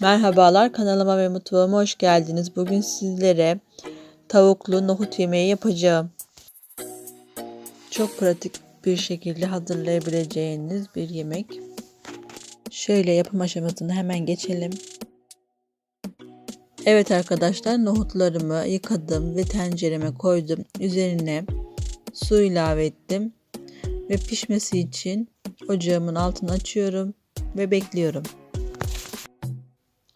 Merhabalar kanalıma ve mutfağıma hoş geldiniz. Bugün sizlere tavuklu nohut yemeği yapacağım. Çok pratik bir şekilde hazırlayabileceğiniz bir yemek. Şöyle yapım aşamasını hemen geçelim. Evet arkadaşlar nohutlarımı yıkadım ve tencereme koydum. Üzerine su ilave ettim ve pişmesi için ocağımın altını açıyorum ve bekliyorum.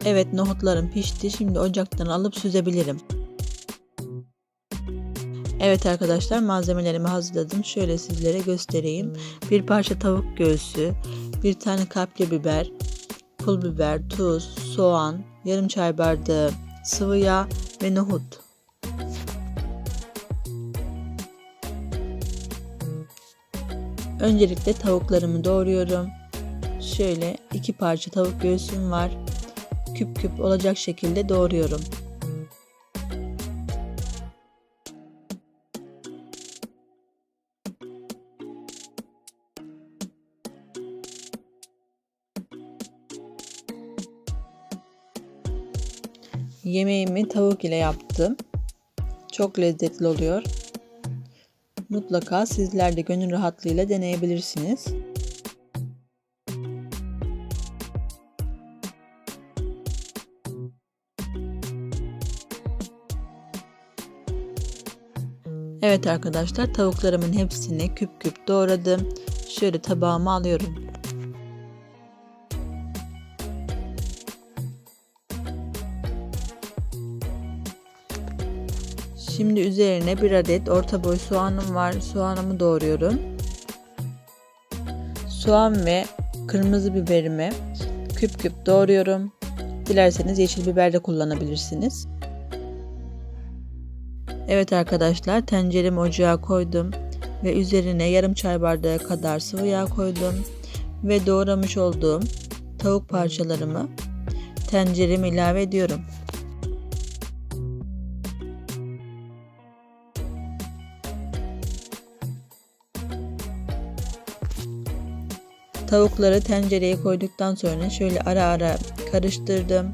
Evet nohutlarım pişti. Şimdi ocaktan alıp süzebilirim. Evet arkadaşlar malzemelerimi hazırladım. Şöyle sizlere göstereyim. Bir parça tavuk göğsü, bir tane kapya biber, pul biber, tuz, soğan, yarım çay bardağı sıvı yağ ve nohut. Öncelikle tavuklarımı doğruyorum. Şöyle iki parça tavuk göğsüm var küp küp olacak şekilde doğruyorum. Yemeğimi tavuk ile yaptım. Çok lezzetli oluyor. Mutlaka sizler de gönül rahatlığıyla deneyebilirsiniz. Evet arkadaşlar tavuklarımın hepsini küp küp doğradım. Şöyle tabağıma alıyorum. Şimdi üzerine bir adet orta boy soğanım var. Soğanımı doğruyorum. Soğan ve kırmızı biberimi küp küp doğruyorum. Dilerseniz yeşil biber de kullanabilirsiniz. Evet arkadaşlar tenceremi ocağa koydum ve üzerine yarım çay bardağı kadar sıvı yağ koydum ve doğramış olduğum tavuk parçalarımı tencereme ilave ediyorum. Tavukları tencereye koyduktan sonra şöyle ara ara karıştırdım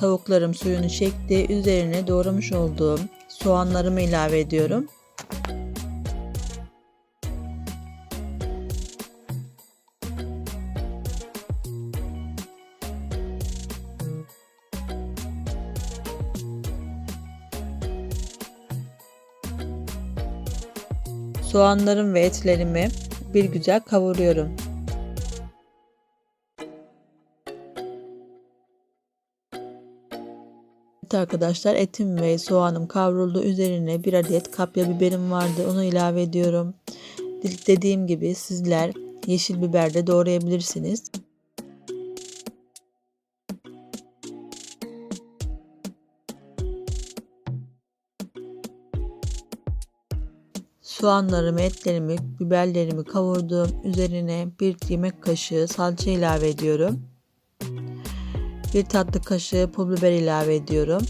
Tavuklarım suyunu çekti. Üzerine doğramış olduğum soğanlarımı ilave ediyorum. Soğanlarım ve etlerimi bir güzel kavuruyorum. Evet arkadaşlar etim ve soğanım kavruldu. Üzerine bir adet kapya biberim vardı. Onu ilave ediyorum. Dediğim gibi sizler yeşil biber de doğrayabilirsiniz. Soğanlarımı, etlerimi, biberlerimi kavurdum. Üzerine bir yemek kaşığı salça ilave ediyorum. Bir tatlı kaşığı pul biber ilave ediyorum.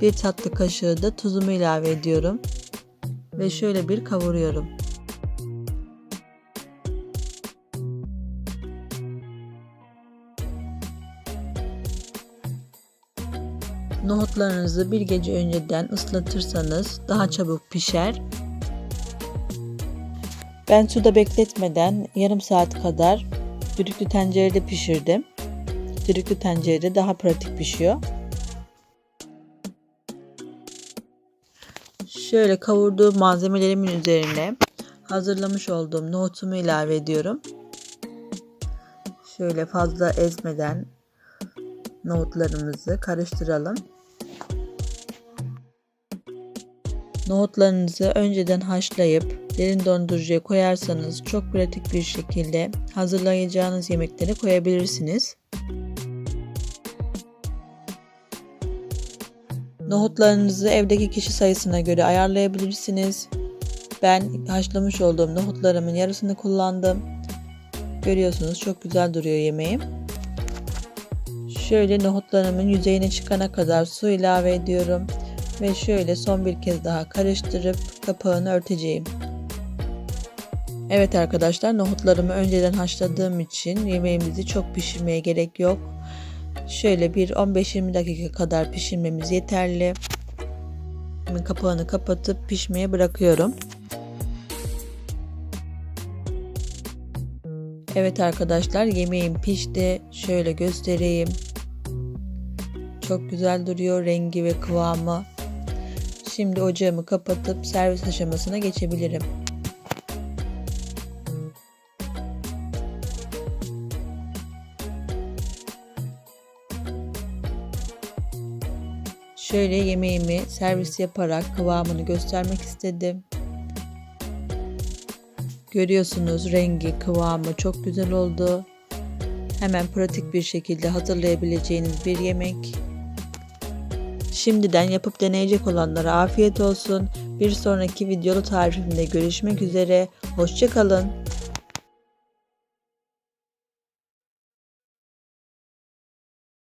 Bir tatlı kaşığı da tuzumu ilave ediyorum. Ve şöyle bir kavuruyorum. Nohutlarınızı bir gece önceden ıslatırsanız daha çabuk pişer. Ben suda bekletmeden yarım saat kadar düdüklü tencerede pişirdim. Düdüklü tencerede daha pratik pişiyor. Şöyle kavurduğum malzemelerimin üzerine hazırlamış olduğum nohutumu ilave ediyorum. Şöyle fazla ezmeden nohutlarımızı karıştıralım. Nohutlarınızı önceden haşlayıp derin dondurucuya koyarsanız çok pratik bir şekilde hazırlayacağınız yemekleri koyabilirsiniz. Nohutlarınızı evdeki kişi sayısına göre ayarlayabilirsiniz. Ben haşlamış olduğum nohutlarımın yarısını kullandım. Görüyorsunuz çok güzel duruyor yemeğim. Şöyle nohutlarımın yüzeyine çıkana kadar su ilave ediyorum ve şöyle son bir kez daha karıştırıp kapağını örteceğim. Evet arkadaşlar nohutlarımı önceden haşladığım için yemeğimizi çok pişirmeye gerek yok. Şöyle bir 15-20 dakika kadar pişirmemiz yeterli. Kapağını kapatıp pişmeye bırakıyorum. Evet arkadaşlar yemeğim pişti. Şöyle göstereyim. Çok güzel duruyor rengi ve kıvamı. Şimdi ocağımı kapatıp servis aşamasına geçebilirim. Şöyle yemeğimi servis yaparak kıvamını göstermek istedim. Görüyorsunuz rengi, kıvamı çok güzel oldu. Hemen pratik bir şekilde hazırlayabileceğiniz bir yemek. Şimdiden yapıp deneyecek olanlara afiyet olsun. Bir sonraki videolu tarifimde görüşmek üzere. Hoşçakalın.